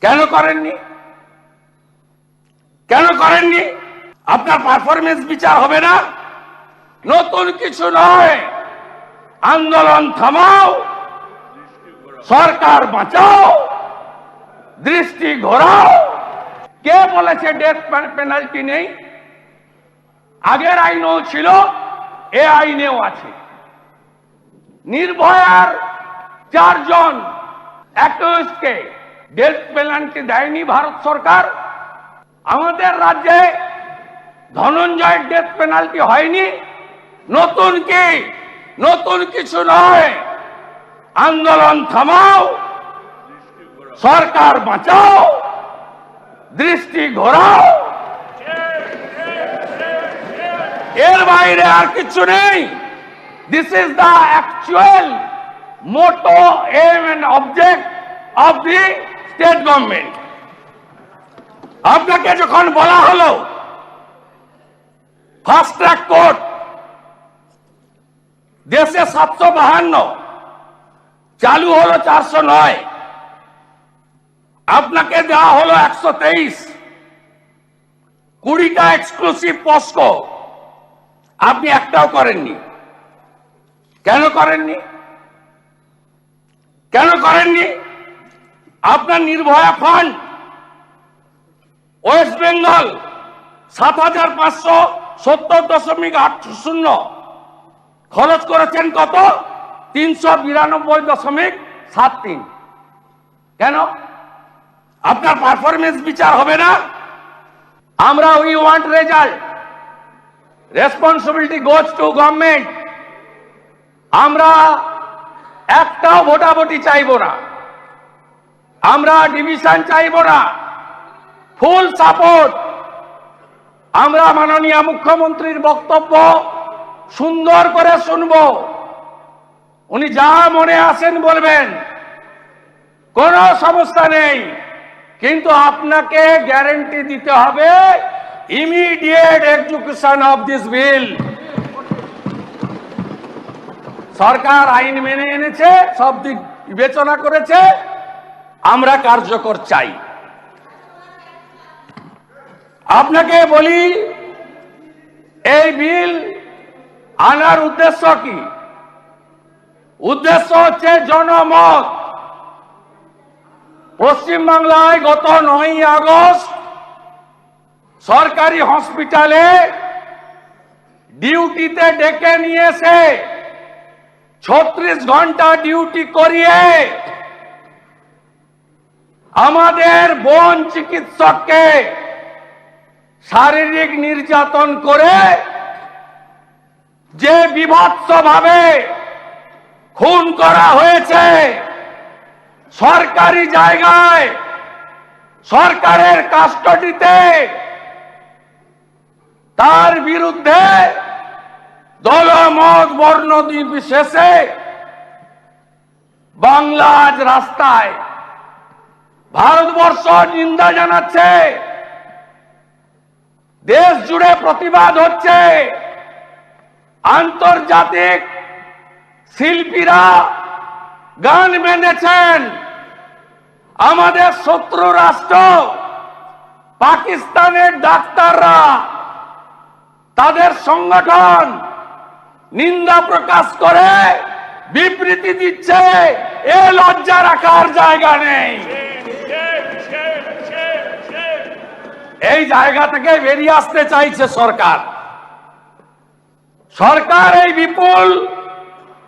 কেন করেননি? কেন করেননি? আপনার পারফরমেন্স বিচার হবে না? নতুন কিছু নয়। আন্দোলন থামাও। সরকার বাঁচাও। দৃষ্টি ঘোরাও। কে বলেছে ডেথ পেনাল্টি নেই? আগের আইনও ছিল, এ আইনেও আছে। নির্ভয়ার চারজন অ্যাক্টিভিস্টকে ডেথ পেনাল্টি দেয়নি ভারত সরকার। আমাদের রাজ্যে ধনঞ্জয়ের ডেথ পেনাল্টি হয়নি। নতুন কি? নতুন কিছু নয়। আন্দোলন থামাও, সরকার বাঁচাও, দৃষ্টি ঘোরাও। এর বাইরে আর কিছু নেই। This is the actual motto aim and object of the state government. আপনাকে যখন বলা হলো ফাস্ট ট্র্যাক কোর্ট দেশে সাতশো বাহান্ন, চালু হলো চারশো নয়, আপনাকে দেওয়া হলো একশো তেইশ, কুড়িটা এক্সক্লুসিভ পস্কো আপনি একটাও করেননি। কেন করেননি? কেন করেননি? আপনার নির্ভয়া ফান্ড ওয়েস্ট বেঙ্গল সাত হাজার পাঁচশো সত্তর দশমিক আট শূন্য। খরচ করেছেন কত? তিনশো বিরানব্বই দশমিক সাত তিন। কেন? আপনার পারফরমেন্স বিচার হবে না। আমরা we want result responsibility goes to government আমরা একটাও ভোটাভুটি চাইব না। আমরা ডিভিশন চাইব না। ফুল সাপোর্ট আমরা মাননীয় মুখ্যমন্ত্রীর বক্তব্য সুন্দর করে শুনব। উনি যা মনে আসেন বলবেন। কোনো সমস্যা নেই। কিন্তু আপনাকে গ্যারেন্টি দিতে হবে immediate execution of this bill. সরকার আইন মেনে এনেছে, সব দিক বিবেচনা করেছে। আমরা কার্যকর চাই। আপনাকে বলি, এই বিল আনার উদ্দেশ্য কি? উদ্দেশ্য হচ্ছে জনমত। পশ্চিমবাংলায় গত নয় আগস্ট সরকারি হসপিটালে ডিউটিতে ডেকে নিয়েছে। ছত্রিশ ঘণ্টা ডিউটি করিয়ে আমাদের বন চিকিৎসককে শারীরিক নির্যাতন করে যে বিভৎস ভাবে খুন করা হয়েছে, সরকারি জায়গায়, সরকারের কাস্টডিতে, তার বিরুদ্ধে দলমত বর্ণ নির্বিশেষে বাংলা আজ রাস্তায় ভারতবর্ষ নিন্দা জানাচ্ছে। দেশ জুড়ে প্রতিবাদ হচ্ছে। আন্তর্জাতিক শিল্পীরা গান মেনেছেন আমাদের শত্রু রাষ্ট্র, পাকিস্তানের ডাক্তাররা, তাদের সংগঠন নিন্দা প্রকাশ করে বিবৃতি দিচ্ছে, এ লজ্জা রাখার জায়গা নেই। এই জায়গা থেকে বেরিয়ে আসতে চাইছে সরকার। সরকার এই বিপুল